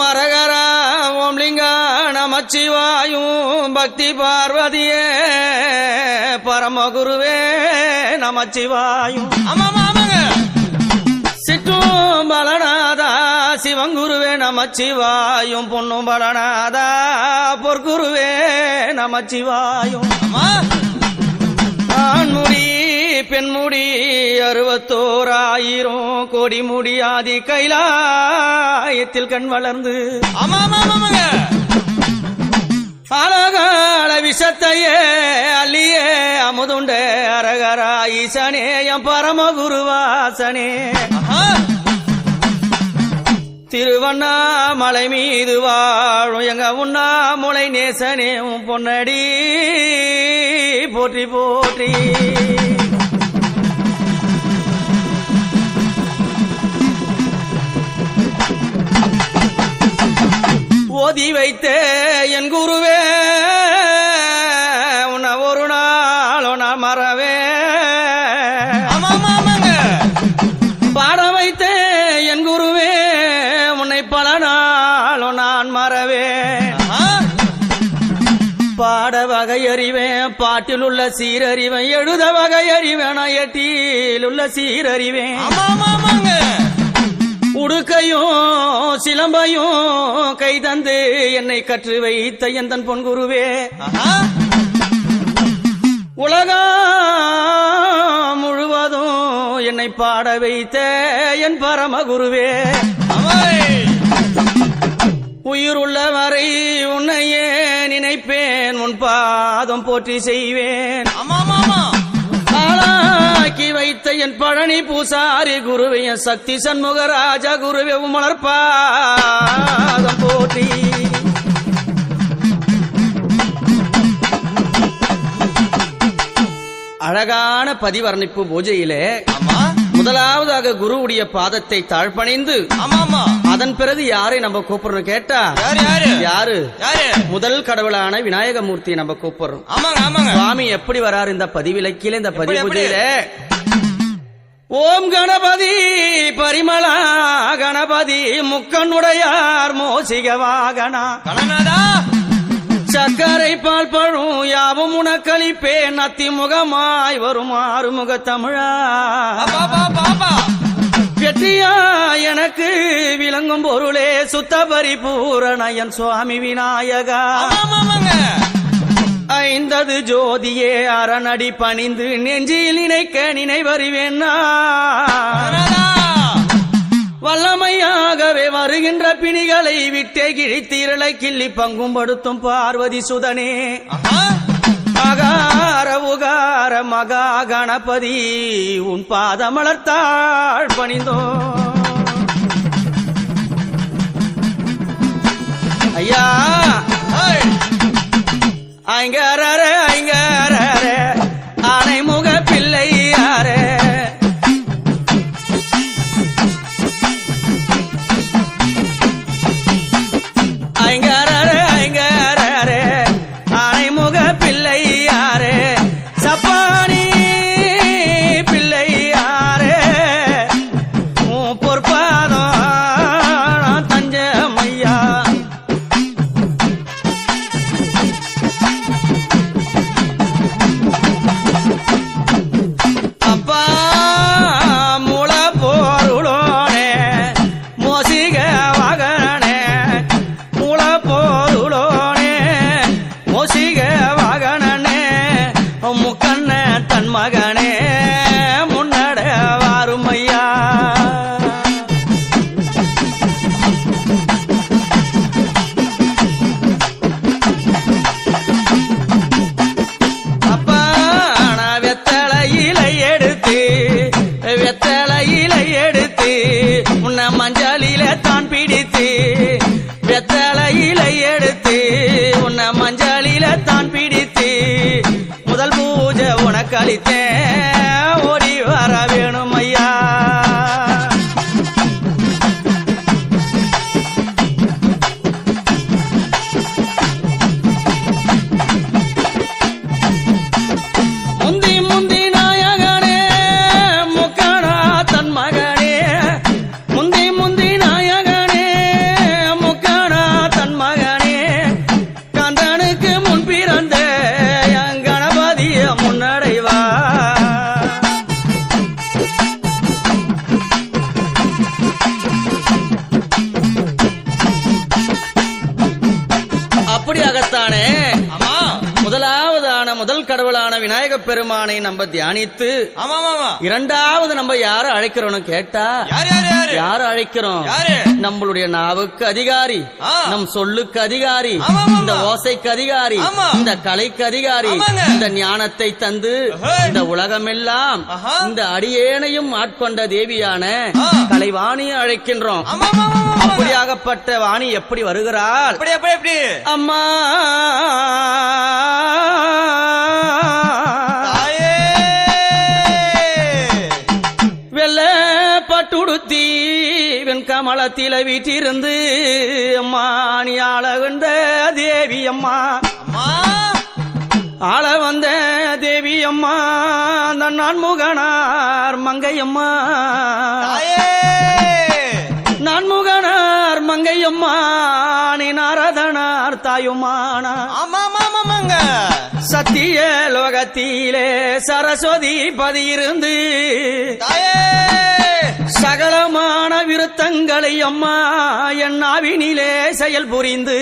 அரகரா ஓம் லிங்கா நமச்சிவாயும் பக்தி பார்வதியே பரமகுருவே நமச்சிவாயும். ஆமாமாங்க சிற்றும் பலனாதா சிவங்குருவே நமச்சிவாயும். பொன்னும் பலனாதா பொற்குருவே நமச்சிவாயும். ஆண்முடி பெண்முடி அறுபத்தோராயிரம் கோடி முடியாதி கைலாயத்தில் கண் வளர்ந்து. அழகால விஷத்தையே அள்ளியே அமுதுண்ட அரகரா ஈசனே என் பரமகுருவாசனே திருவண்ணாமலை மீது வாழும் எங்க உண்ணாமுலை நேசனே உன் பொன்னடி போற்றி போற்றி. ஓதி வைத்தே என் குருவே உன்னை ஒரு நாள் நான் மறவே. பாட வைத்தே என் குருவே உன்னை பல நாளும் நான் மறவே. பாட வகை அறிவேன் பாட்டில் உள்ள சீரறிவேன் எழுத வகை அறிவேன் நான் எட்டில் உள்ள சீரறிவேன். உடுக்கையும் சிலம்பையும் கை தந்து என்னை கற்று வைத்த எந்தன் பொன் குருவே? உலகம் முழுவதும் என்னை பாட வைத்த என் பரம குருவே. உயிர் உள்ளவரை உன்னையே நினைப்பேன் உன் பாதம் போற்றி செய்வேன். ஆமா ஆமா ஆளாக்கி வைத்த என் பழனி பூசாரி குருவே என் சக்தி சண்முக ராஜா குருவே உமலர் போட்டி அழகான பதிவர்ணிப்பு பூஜையிலே ஆமா. முதலாவதாக குருவுடைய பாதத்தை தாழ்பணிந்து ஆமாமா. அதன் பிறகு யாரை நம்ம கூப்பிடுறோம் கேட்டா? யாரு முதல் கடவுளான விநாயகமூர்த்தியை நம்ம கூப்பிடுறோம் ஆமாங்க ஆமாங்க. சுவாமி எப்படி வராரு இந்த பதிவிலக்கில இந்த? பதிபூஜையில ஓம் கணபதி பரிமளா கணபதி முக்கனுடையார் மோசிக வாகனா சக்கரை பால் பழும் யாவும் உனக்களிப்பே நத்தி முகமாய் வரும் ஆறுமுக தமிழா. வெற்றியா எனக்கு விளங்கும் பொருளே சுத்த பரிபூரணயன் சுவாமி விநாயகா. ஐந்தது ஜோதியே அரணடி பணிந்து நெஞ்சில் நினைக்க நினைவறிவேன் வல்லமையாகவே வருகின்ற பிணிகளை விட்டே கிழித்தீரலை கிள்ளி பங்கும் படுத்தும் பார்வதி சுதனே. அகார உகார மகா கணபதி உன் பாதமலர்த்தாள் பணிந்தோ விநாயக பெருமானை நம்ம தியானித்து இரண்டாவது நம்ம யார அழைக்கிறோம்னு கேட்டா யார் அழைக்கிறோம் நம்மளுடைய நாவுக்கு அதிகாரி. நம் சொல்லுக்கு அதிகாரி இந்த. ஓசைக்கு அதிகாரி. இந்த கலைக்கு அதிகாரி. இந்த ஞானத்தை தந்து. இந்த உலகமெல்லாம் ஆஹா. இந்த அடியேனையும் ஆட்கொண்ட தேவியான. கலைவாணியை அழைக்கின்றோம் அப்படியாகப்பட்ட வாணி எப்படி வருகிறாள் அம்மா வெண்கமலத்தில வீட்டிருந்து அம்மா நீ ஆள வந்த தேவி அம்மா. ஆள வந்த தேவி அம்மா அந்த நான்முகனார் மங்கையம்மா தாயே. நான்முகனார் மங்கையம்மா நீ நாரதனார் தாயுமானா. ஆமா ஆமா ஆமாங்க. சத்திய லோகத்திலே சரஸ்வதி பதியிருந்து தாயே. சகலமான விருத்தங்களை அம்மா என் நாவினிலே செயல் புரிந்து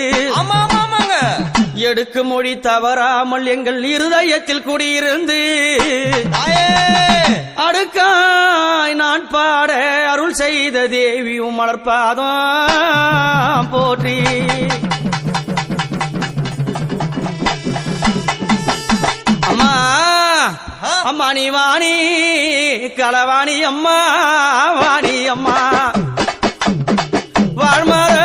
எடுக்கு மொழி தவறாமல் எங்கள் இருதயத்தில் குடியிருந்து அடுக்காய் நான் பாட அருள் செய்த தேவி மலர்பாதம் போற்றி. ஆ. வாணி களவாணி அம்மா வாணி அம்மா வாழ்மறையோ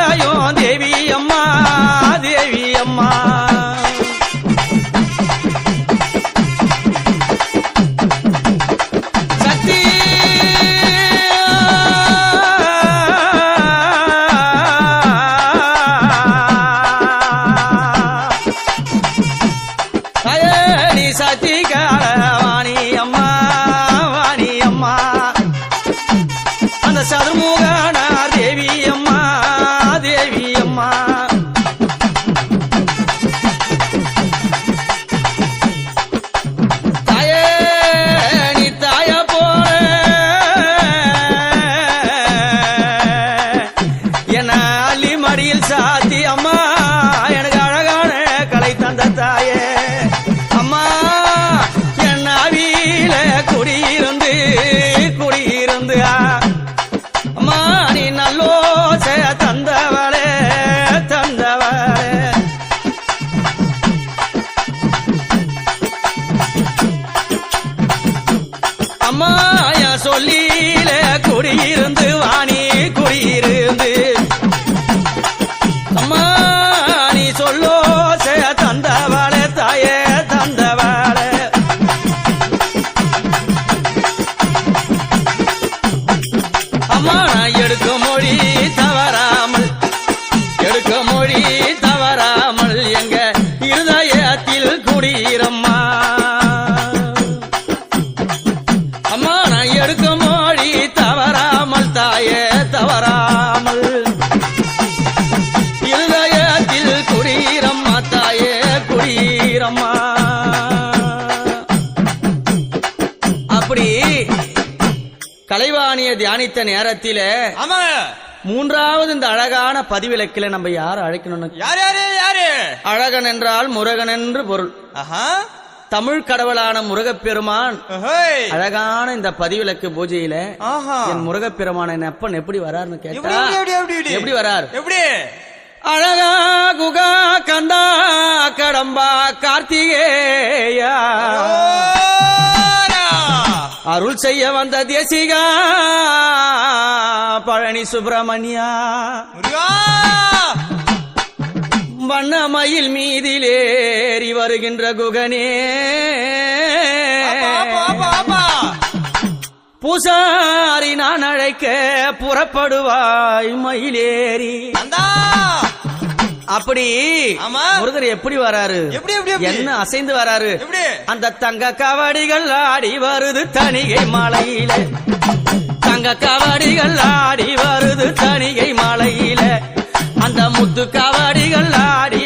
அம்மா நான் எடுக்க மொழி தவறாமல் தாயே தவறாமல். இருதயத்தில் குடியிரம்மா தாயே குடியிரம்மா அப்படி கலைவாணிய தியானித்த நேரத்திலே மூன்றாவது இந்த அழகான பதிவிலக்கில நம்ம யார் அழைக்கணும்னு யார் யாரு யாரு? அழகன் என்றால் முருகன் என்று பொருள். ஆஹா. தமிழ் கடவுளான முருகப்பெருமான். அழகான இந்த பதிவிலக்கு பூஜையில என் முருகப்பெருமான் என் அப்பன் எப்படி வராருன்னு கேட்டா எப்படி வரார்? எப்படி? அழகா குகா கந்தா கடம்பா கார்த்திகேயா. அருள் செய்ய வந்த தேசிகா பழனி சுப்பிரமணியா. வண்ணமயில் மீதிலேறி வருகின்ற குகனே. பூசாரி நான் அழைக்க புறப்படுவாய் மயிலேறி. அப்படி. முருகர் எப்படி வராரு? என்ன அசைந்து வராரு? அந்த தங்க கவடிகள் ஆடி வருது தணிகை மலையில. தங்க கவடிகள் ஆடி வருது தணிகை மலையில. அந்த முத்து கவடிகள் ஆடி